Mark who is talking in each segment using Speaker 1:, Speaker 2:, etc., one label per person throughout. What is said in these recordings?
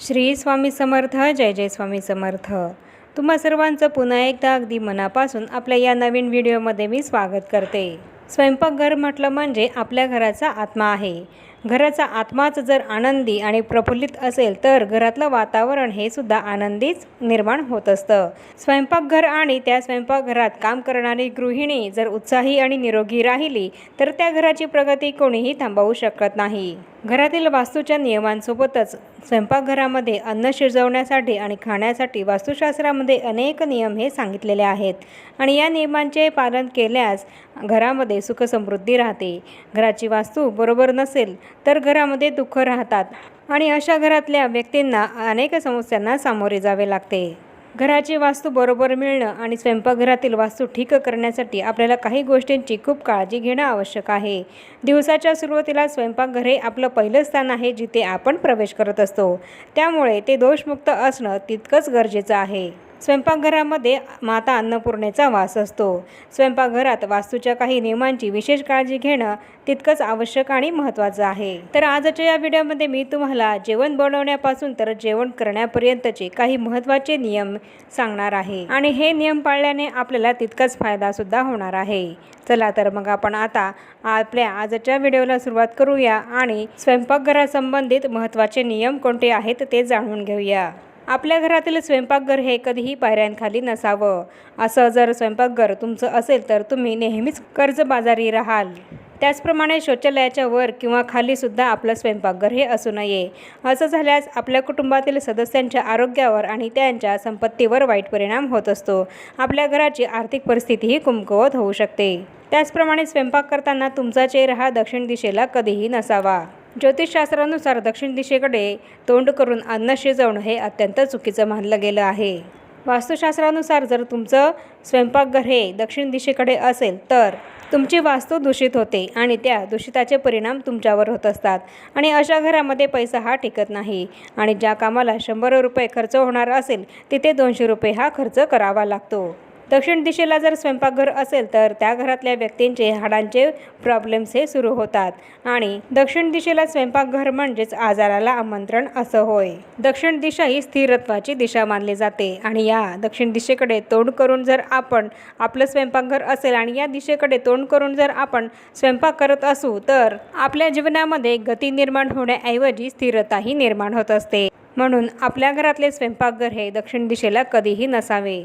Speaker 1: श्री स्वामी समर्थ जय जय स्वामी समर्थ. तुम्हा सर्वांचं पुन्हा एकदा अगदी मनापासून आपल्या या नवीन व्हिडिओमध्ये मी स्वागत करते. स्वयंपाकघर म्हटलं म्हणजे आपल्या घराचा आत्मा आहे. घराचा आत्माच जर आनंदी आणि प्रफुल्लित असेल तर घरातलं वातावरण हे सुद्धा आनंदीच निर्माण होत असतं. स्वयंपाकघर आणि त्या स्वयंपाकघरात काम करणारी गृहिणी जर उत्साही आणि निरोगी राहिली तर त्या घराची प्रगती कोणीही थांबवू शकत नाही. घरातील वास्तूच्या नियमांसोबतच स्वयंपाकघरामध्ये अन्न शिजवण्यासाठी आणि खाण्यासाठी वास्तुशास्त्रामध्ये अनेक नियम हे सांगितलेले आहेत. आणि या नियमांचे पालन केल्यास घरामध्ये सुखसमृद्धी राहते. घराची वास्तू बरोबर नसेल तर घरामध्ये दुःख राहतात आणि अशा घरातल्या व्यक्तींना अनेक समस्यांना सामोरे जावे लागते. घराची वास्तू बरोबर मिळणं आणि स्वयंपाकघरातील वास्तू ठीक करण्यासाठी आपल्याला काही गोष्टींची खूप काळजी घेणं आवश्यक आहे. दिवसाच्या सुरुवातीला स्वयंपाकघर हे आपलं पहिलं स्थान आहे जिथे आपण प्रवेश करत असतो. त्यामुळे ते दोषमुक्त असणं तितकंच गरजेचं आहे. स्वयंपाकघरामध्ये माता अन्नपूर्णेचा वास असतो. स्वयंपाकघरात वास्तूच्या काही नियमांची विशेष काळजी घेणं तितकंच आवश्यक आणि महत्त्वाचं आहे. तर आजच्या या व्हिडिओमध्ये मी तुम्हाला जेवण बनवण्यापासून तर जेवण करण्यापर्यंतचे काही महत्त्वाचे नियम सांगणार आहे. आणि हे नियम पाळल्याने आपल्याला तितकाच फायदासुद्धा होणार आहे. चला तर मग आपण आता आपल्या आजच्या व्हिडिओला सुरुवात करूया आणि स्वयंपाकघरासंबंधित महत्त्वाचे नियम कोणते आहेत ते जाणून घेऊया. आपल्या घरातील स्वयंपाकघर हे कधीही पायऱ्यांखाली नसावं. असं जर स्वयंपाकघर तुमचं असेल तर तुम्ही नेहमीच कर्जबाजारी राहाल. त्याचप्रमाणे शौचालयाच्या वर किंवा खालीसुद्धा आपलं स्वयंपाकघर हे असू नये. असं झाल्यास आपल्या कुटुंबातील सदस्यांच्या आरोग्यावर आणि त्यांच्या संपत्तीवर वाईट परिणाम होत असतो. आपल्या घराची आर्थिक परिस्थितीही कुमकुवत होऊ शकते. त्याचप्रमाणे स्वयंपाक करताना तुमचा चेहरा हा दक्षिण दिशेला कधीही नसावा. ज्योतिषशास्त्रानुसार दक्षिण दिशेकडे तोंड करून अन्न शिजवणं हे अत्यंत चुकीचं मानलं गेलं आहे. वास्तुशास्त्रानुसार जर तुमचं स्वयंपाकघर हे दक्षिण दिशेकडे असेल तर तुमची वास्तू दूषित होते आणि त्या दूषिताचे परिणाम तुमच्यावर होत असतात आणि अशा घरामध्ये पैसा हा टिकत नाही आणि ज्या कामाला शंभर रुपये खर्च होणार असेल तिथे दोनशे रुपये हा खर्च करावा लागतो. दक्षिण दिशेला जर स्वयंपाकघर असेल तर त्या घरातल्या व्यक्तींचे हाडांचे प्रॉब्लेम्स हे सुरू होतात. आणि दक्षिण दिशेला स्वयंपाकघर म्हणजेच आजाराला आमंत्रण असं होय. दक्षिण दिशा ही स्थिरत्वाची दिशा मानली जाते आणि या दक्षिण दिशेकडे तोंड करून जर आपण आपलं स्वयंपाकघर असेल आणि या दिशेकडे तोंड करून जर आपण स्वयंपाक करत असू तर आपल्या जीवनामध्ये गती निर्माण होण्याऐवजी स्थिरताही निर्माण होत असते. म्हणून आपल्या घरातले स्वयंपाकघर हे दक्षिण दिशेला कधीही नसावे.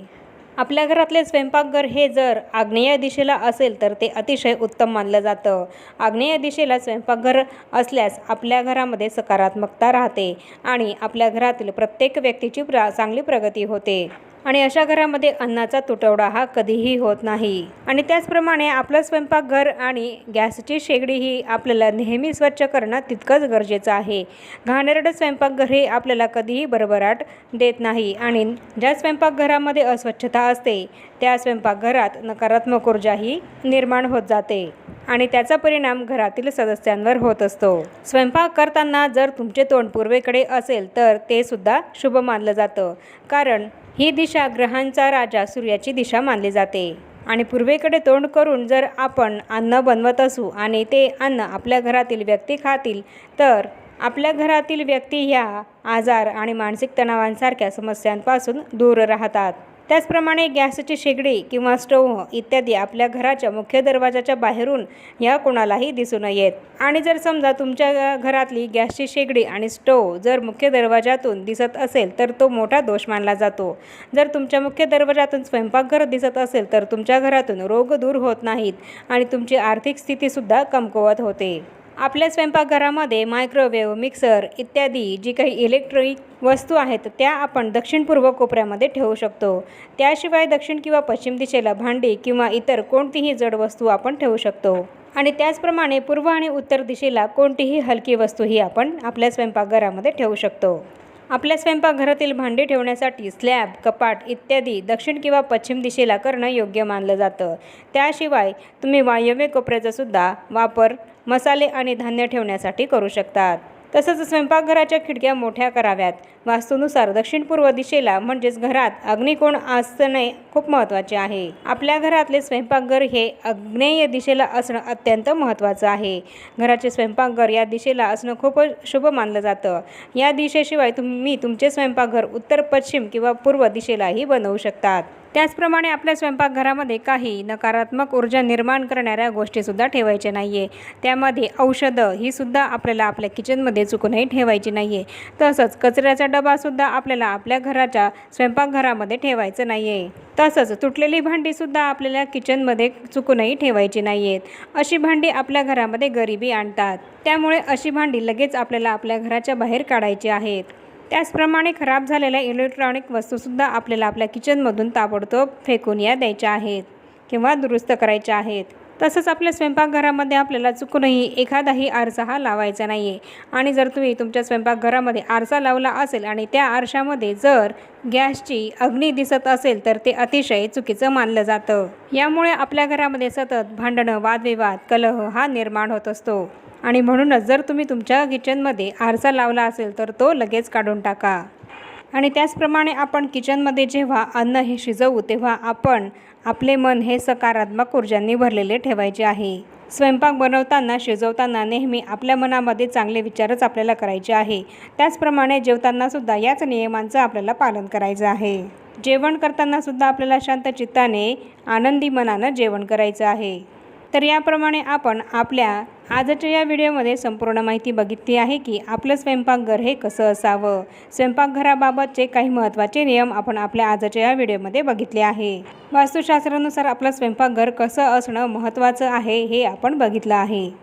Speaker 1: आपल्या घरातले स्वयंपाकघर हे जर आग्नेय दिशेला असेल तर ते अतिशय उत्तम मानलं जातं. आग्नेय दिशेला स्वयंपाकघर असल्यास आपल्या घरामध्ये सकारात्मकता राहते आणि आपल्या घरातील प्रत्येक व्यक्तीची प्र चांगली प्रगती होते. आणि अशा घरामध्ये अन्नाचा तुटवडा हा कधीही होत नाही. आणि त्याचप्रमाणे आपलं स्वयंपाकघर आणि गॅसची शेगडी ही आपल्याला नेहमी स्वच्छ करणं तितकंच गरजेचं आहे. घाणेरडं स्वयंपाकघर हे आपल्याला कधीही भरभराट देत नाही आणि ज्या स्वयंपाकघरामध्ये अस्वच्छता असते त्या स्वयंपाकघरात नकारात्मक ऊर्जाही निर्माण होत जाते आणि त्याचा परिणाम घरातील सदस्यांवर होत असतो. स्वयंपाक करताना जर तुमचे तोंड पूर्वेकडे असेल तर ते सुद्धा शुभ मानलं जातं. कारण ही दिशा ग्रहांचा राजा सूर्याची दिशा मानली जाते. आणि पूर्वेकडे तोंड करून जर आपण अन्न बनवत असू आणि ते अन्न आपल्या घरातील व्यक्ती खातील तर आपल्या घरातील व्यक्ती ह्या आजार आणि मानसिक तणावांसारख्या समस्यांपासून दूर राहतात. त्याचप्रमाणे गॅसची शेगडी किंवा स्टोव्ह इत्यादी आपल्या घराच्या मुख्य दरवाजाच्या बाहेरून ह्या कोणालाही दिसू नयेत. आणि जर समजा तुमच्या घरातली गॅसची शेगडी आणि स्टोव्ह जर मुख्य दरवाजातून दिसत असेल तर तो मोठा दोष मानला जातो. जर तुमच्या मुख्य दरवाजातून स्वयंपाकघर दिसत असेल तर तुमच्या घरातून रोग दूर होत नाहीत आणि तुमची आर्थिक स्थितीसुद्धा कमकुवत होते. आपल्या स्वयंपाकघरामध्ये मायक्रोवेव्ह मिक्सर इत्यादी जी काही इलेक्ट्रॉनिक वस्तू आहेत त्या आपण दक्षिण पूर्व कोपऱ्यामध्ये ठेवू शकतो. त्याशिवाय दक्षिण किंवा पश्चिम दिशेला भांडी किंवा इतर कोणतीही जड वस्तू आपण ठेवू शकतो. आणि त्याचप्रमाणे पूर्व आणि उत्तर दिशेला कोणतीही हलकी वस्तूही आपण आपल्या स्वयंपाकघरामध्ये ठेवू शकतो. आपल्या स्वयंपाकघरातील भांडी ठेवण्यासाठी स्लॅब कपाट इत्यादी दक्षिण किंवा पश्चिम दिशेला करणं योग्य मानलं जातं. त्याशिवाय तुम्ही वायव्य कोपऱ्याचासुद्धा वापर मसाले आणि धान्य ठेवण्यासाठी करू शकतात. तसंच स्वयंपाकघराच्या खिडक्या मोठ्या कराव्यात. वास्तूनुसार दक्षिण पूर्व दिशेला म्हणजेच घरात अग्निकोण असणे खूप महत्त्वाचे आहे. आपल्या घरातले स्वयंपाकघर हे आग्नेय दिशेला असणं अत्यंत महत्त्वाचं आहे. घराचे स्वयंपाकघर या दिशेला असणं खूप शुभ मानलं जातं. या दिशेशिवाय तुम्ही तुमचे स्वयंपाकघर उत्तर पश्चिम किंवा पूर्व दिशेलाही बनवू शकतात. त्याचप्रमाणे आपल्या स्वयंपाकघरामध्ये काही नकारात्मक ऊर्जा निर्माण करणाऱ्या गोष्टीसुद्धा ठेवायच्या नाही आहे त्यामध्ये औषधं ही सुद्धा आपल्याला आपल्या किचनमध्ये चुकूनही ठेवायची नाही आहे तसंच कचऱ्याचा डबासुद्धा आपल्याला आपल्या घराच्या स्वयंपाकघरामध्ये ठेवायचं नाही आहे तसंच तुटलेली भांडीसुद्धा आपल्याला किचनमध्ये चुकूनही ठेवायची नाही आहेत अशी भांडी आपल्या घरामध्ये गरिबी आणतात. त्यामुळे अशी भांडी लगेच आपल्याला आपल्या घराच्या बाहेर काढायची आहेत. त्याचप्रमाणे खराब झालेल्या इलेक्ट्रॉनिक वस्तूसुद्धा आपल्याला आपल्या किचनमधून ताबडतोब फेकून या द्यायच्या आहेत किंवा दुरुस्त करायच्या आहेत. तसंच आपल्या स्वयंपाकघरामध्ये आपल्याला चुकूनही एखादाही आरसा हा लावायचा नाही आहे आणि जर तुम्ही तुमच्या स्वयंपाकघरामध्ये आरसा लावला असेल आणि त्या आरशामध्ये जर गॅसची अग्नी दिसत असेल तर ते अतिशय चुकीचं मानलं जातं. यामुळे आपल्या घरामध्ये सतत भांडणं वादविवाद कलह हा निर्माण होत असतो. आणि म्हणूनच जर तुम्ही तुमच्या किचनमध्ये आरसा लावला असेल तर तो लगेच काढून टाका. आणि त्याचप्रमाणे आपण किचनमध्ये जेव्हा अन्न हे शिजवू तेव्हा आपण आपले मन हे सकारात्मक ऊर्जांनी भरलेले ठेवायचे आहे. स्वयंपाक बनवताना शिजवताना नेहमी आपल्या मनामध्ये चांगले विचारच आपल्याला करायचे आहे. त्याचप्रमाणे जेवतानासुद्धा याच नियमांचं आपल्याला पालन करायचं आहे. जेवण करतानासुद्धा आपल्याला शांत चित्ताने आनंदी मनानं जेवण करायचं आहे. तर याप्रमाणे आपण आपल्या आजच्या या व्हिडिओमध्ये संपूर्ण माहिती बघितली आहे की आपलं स्वयंपाकघर हे कसं असावं? स्वयंपाकघराबाबतचे काही महत्त्वाचे नियम आपण आपल्या आजच्या या व्हिडिओमध्ये बघितले आहे. वास्तुशास्त्रानुसार आपलं स्वयंपाकघर कसं असणं महत्त्वाचं आहे हे आपण बघितलं आहे.